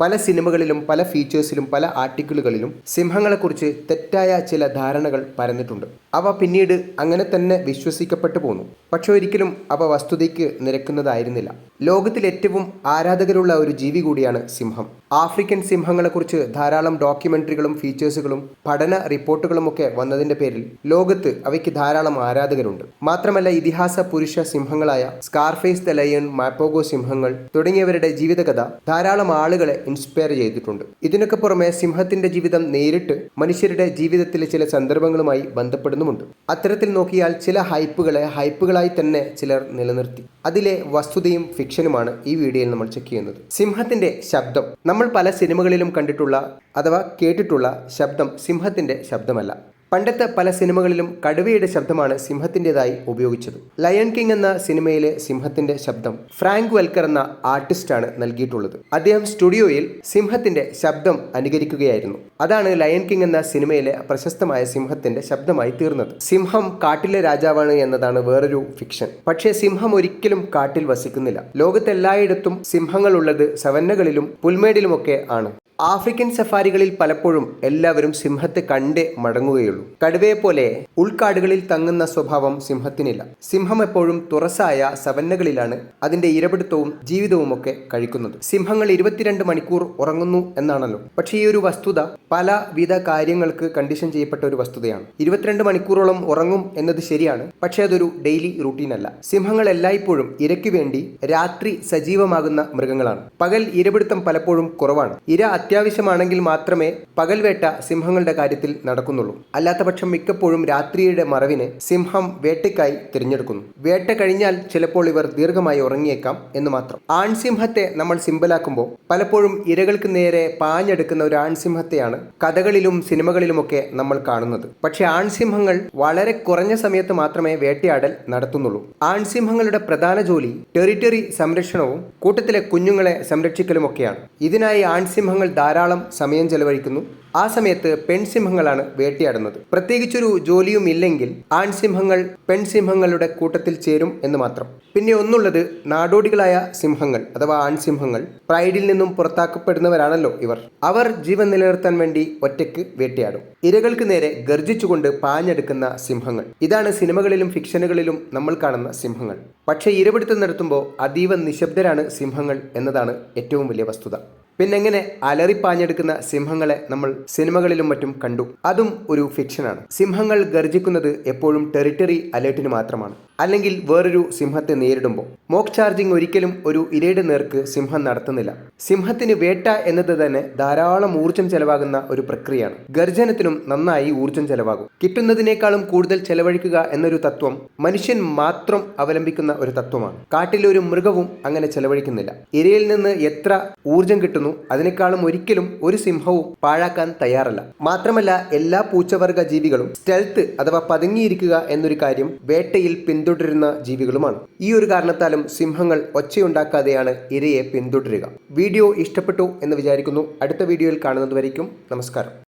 പല സിനിമകളിലും പല ഫീച്ചേഴ്സിലും പല ആർട്ടിക്കിളുകളിലും സിംഹങ്ങളെക്കുറിച്ച് തെറ്റായ ചില ധാരണകൾ പരന്നിട്ടുണ്ട്. അവ പിന്നീട് അങ്ങനെ തന്നെ വിശ്വസിക്കപ്പെട്ടു പോന്നു. പക്ഷെ ഒരിക്കലും അവ വസ്തുതയ്ക്ക് നിരക്കുന്നതായിരുന്നില്ല. ലോകത്തിൽ ഏറ്റവും ആരാധകരുള്ള ഒരു ജീവി കൂടിയാണ് സിംഹം. ആഫ്രിക്കൻ സിംഹങ്ങളെക്കുറിച്ച് ധാരാളം ഡോക്യുമെന്ററികളും ഫീച്ചേഴ്സുകളും പഠന റിപ്പോർട്ടുകളുമൊക്കെ വന്നതിന്റെ പേരിൽ ലോകത്ത് അവയ്ക്ക് ധാരാളം ആരാധകരുണ്ട്. മാത്രമല്ല ഇതിഹാസ പുരുഷ സിംഹങ്ങളായ സ്കാർഫേസ് ദ ലയൺ മാപ്പോഗോ സിംഹങ്ങൾ തുടങ്ങിയവരുടെ ജീവിതകഥ ധാരാളം ആളുകളെ ഇൻസ്പയർ ചെയ്തിട്ടുണ്ട്. ഇതിനൊക്കെ പുറമെ സിംഹത്തിന്റെ ജീവിതം നേരിട്ട് മനുഷ്യരുടെ ജീവിതത്തിലെ ചില സന്ദർഭങ്ങളുമായി ബന്ധപ്പെടുന്നുമുണ്ട്. അത്തരത്തിൽ നോക്കിയാൽ ചില ഹൈപ്പുകളെ ഹൈപ്പുകളായി തന്നെ ചിലർ നിലനിർത്തി. അതിലെ വസ്തുതയും ഫിക്ഷനുമാണ് ഈ വീഡിയോയിൽ നമ്മൾ ചെക്ക് ചെയ്യുന്നത്. സിംഹത്തിന്റെ ശബ്ദം നമ്മൾ പല സിനിമകളിലും കണ്ടിട്ടുള്ള അഥവാ കേട്ടിട്ടുള്ള ശബ്ദം സിംഹത്തിന്റെ ശബ്ദമല്ല. പണ്ടത്തെ പല സിനിമകളിലും കടുവയുടെ ശബ്ദമാണ് സിംഹത്തിന്റെതായി ഉപയോഗിച്ചത്. ലയൺ കിങ് എന്ന സിനിമയിലെ സിംഹത്തിന്റെ ശബ്ദം ഫ്രാങ്ക് വെൽക്കർ എന്ന ആർട്ടിസ്റ്റാണ് നൽകിയിട്ടുള്ളത്. അദ്ദേഹം സ്റ്റുഡിയോയിൽ സിംഹത്തിന്റെ ശബ്ദം അനുകരിക്കുകയായിരുന്നു. അതാണ് ലയൺ കിങ് എന്ന സിനിമയിലെ പ്രശസ്തമായ സിംഹത്തിന്റെ ശബ്ദമായി തീർന്നത്. സിംഹം കാട്ടിലെ രാജാവാണ് എന്നതാണ് വേറൊരു ഫിക്ഷൻ. പക്ഷേ സിംഹം ഒരിക്കലും കാട്ടിൽ വസിക്കുന്നില്ല. ലോകത്തെല്ലായിടത്തും സിംഹങ്ങൾ ഉള്ളത് സവന്നകളിലും പുൽമേടിലുമൊക്കെ ആണ്. ആഫ്രിക്കൻ സഫാരികളിൽ പലപ്പോഴും എല്ലാവരും സിംഹത്തെ കണ്ടേ മടങ്ങുകയുള്ളൂ. കടുവയെ പോലെ ഉൾക്കാടുകളിൽ തങ്ങുന്ന സ്വഭാവം സിംഹത്തിനില്ല. സിംഹം എപ്പോഴും തുറസായ സവന്നകളിലാണ് അതിന്റെ ഇരപിടുത്തവും ജീവിതവും ഒക്കെ കഴിക്കുന്നത്. സിംഹങ്ങൾ ഇരുപത്തിരണ്ട് മണിക്കൂർ ഉറങ്ങുന്നു എന്നാണല്ലോ. പക്ഷേ ഈ ഒരു വസ്തുത പലവിധ കാര്യങ്ങൾക്ക് കണ്ടീഷൻ ചെയ്യപ്പെട്ട ഒരു വസ്തുതയാണ്. ഇരുപത്തിരണ്ട് മണിക്കൂറോളം ഉറങ്ങും എന്നത് ശരിയാണ് പക്ഷേ അതൊരു ഡെയിലി റൂട്ടീൻ അല്ല സിംഹങ്ങൾ എല്ലായ്പ്പോഴും ഇരയ്ക്ക് വേണ്ടി രാത്രി സജീവമാകുന്ന മൃഗങ്ങളാണ്. പകൽ ഇരപിടുത്തം പലപ്പോഴും കുറവാണ്. ഇര അത്യാവശ്യമാണെങ്കിൽ മാത്രമേ പകൽവേട്ട സിംഹങ്ങളുടെ കാര്യത്തിൽ നടക്കുന്നുള്ളൂ. അല്ലാത്തപക്ഷം മിക്കപ്പോഴും രാത്രിയുടെ മറവിന് സിംഹം വേട്ടയ്ക്കായി തിരഞ്ഞെടുക്കുന്നു. വേട്ട കഴിഞ്ഞാൽ ചിലപ്പോൾ ഇവർ ദീർഘമായി ഉറങ്ങിയേക്കാം എന്ന് മാത്രം. ആൺസിംഹത്തെ നമ്മൾ സിമ്പലാക്കുമ്പോൾ പലപ്പോഴും ഇരകൾക്ക് നേരെ പാഞ്ഞെടുക്കുന്ന ഒരു ആൺസിംഹത്തെയാണ് കഥകളിലും സിനിമകളിലുമൊക്കെ നമ്മൾ കാണുന്നത്. പക്ഷേ ആൺസിംഹങ്ങൾ വളരെ കുറഞ്ഞ സമയത്ത് മാത്രമേ വേട്ടയാടൽ നടത്തുന്നുള്ളൂ. ആൺസിംഹങ്ങളുടെ പ്രധാന ജോലി ടെറിറ്ററി സംരക്ഷണവും കൂട്ടത്തിലെ കുഞ്ഞുങ്ങളെ സംരക്ഷിക്കലുമൊക്കെയാണ്. ഇതിനായി ആൺസിംഹങ്ങൾ ധാരാളം സമയം ചെലവഴിക്കുന്നു. ആ സമയത്ത് പെൺസിംഹങ്ങളാണ് വേട്ടയാടുന്നത്. പ്രത്യേകിച്ചൊരു ജോലിയും ഇല്ലെങ്കിൽ ആൺസിംഹങ്ങൾ പെൺസിംഹങ്ങളുടെ കൂട്ടത്തിൽ ചേരും എന്ന് മാത്രം. പിന്നെ ഒന്നുള്ളത് നാടോടികളായ സിംഹങ്ങൾ അഥവാ ആൺസിംഹങ്ങൾ പ്രൈഡിൽ നിന്നും പുറത്താക്കപ്പെടുന്നവരാണല്ലോ ഇവർ. അവർ ജീവൻ നിലനിർത്താൻ വേണ്ടി ഒറ്റയ്ക്ക് വേട്ടയാടും. ഇരകൾക്ക് നേരെ ഗർജിച്ചുകൊണ്ട് പാഞ്ഞെടുക്കുന്ന സിംഹങ്ങൾ. ഇതാണ് സിനിമകളിലും ഫിക്ഷനുകളിലും നമ്മൾ കാണുന്ന സിംഹങ്ങൾ. പക്ഷേ ഇരപിടുത്തം നടത്തുമ്പോൾ അതീവ നിശബ്ദരാണ് സിംഹങ്ങൾ എന്നതാണ് ഏറ്റവും വലിയ വസ്തുത. പിന്നെ എങ്ങനെ അലറിപ്പാഞ്ഞെടുക്കുന്ന സിംഹങ്ങളെ നമ്മൾ സിനിമകളിലും മറ്റും കണ്ടു. അതും ഒരു ഫിക്ഷനാണ്. സിംഹങ്ങൾ ഗർജിക്കുന്നത് എപ്പോഴും ടെറിട്ടറി അലേർട്ടിന് മാത്രമാണ്. അല്ലെങ്കിൽ വേറൊരു സിംഹത്തെ നേരിടുമ്പോൾ. മോക്ക് ചാർജിംഗ് ഒരിക്കലും ഒരു ഇരയുടെ നേർക്ക് സിംഹം നടത്തുന്നില്ല. സിംഹത്തിന് വേട്ട എന്നത് തന്നെ ധാരാളം ഊർജം ചെലവാകുന്ന ഒരു പ്രക്രിയയാണ്. ഗർജനത്തിനും നന്നായി ഊർജം ചെലവാകും. കിട്ടുന്നതിനേക്കാളും കൂടുതൽ ചെലവഴിക്കുക എന്നൊരു തത്വം മനുഷ്യൻ മാത്രം അവലംബിക്കുന്ന ഒരു തത്വമാണ്. കാട്ടിലെ ഒരു മൃഗവും അങ്ങനെ ചെലവഴിക്കുന്നില്ല. ഇരയിൽ നിന്ന് എത്ര ഊർജം കിട്ടുന്നു അതിനേക്കാളും ഒരിക്കലും ഒരു സിംഹവും പാഴാക്കാൻ തയ്യാറല്ല. മാത്രമല്ല എല്ലാ പൂച്ചവർഗ ജീവികളും സ്റ്റെൽത്ത് അഥവാ പതുങ്ങിയിരിക്കുക എന്നൊരു കാര്യം വേട്ടയിൽ പിന്തുടരുന്ന ജീവികളുമാണ്. ഈ ഒരു കാരണത്താലും സിംഹങ്ങൾ ഒച്ചയുണ്ടാക്കാതെയാണ് ഇരയെ പിന്തുടരുക. വീഡിയോ ഇഷ്ടപ്പെട്ടു എന്ന് വിചാരിക്കുന്നു. അടുത്ത വീഡിയോയിൽ കാണുന്നത് വരയ്ക്കും നമസ്കാരം.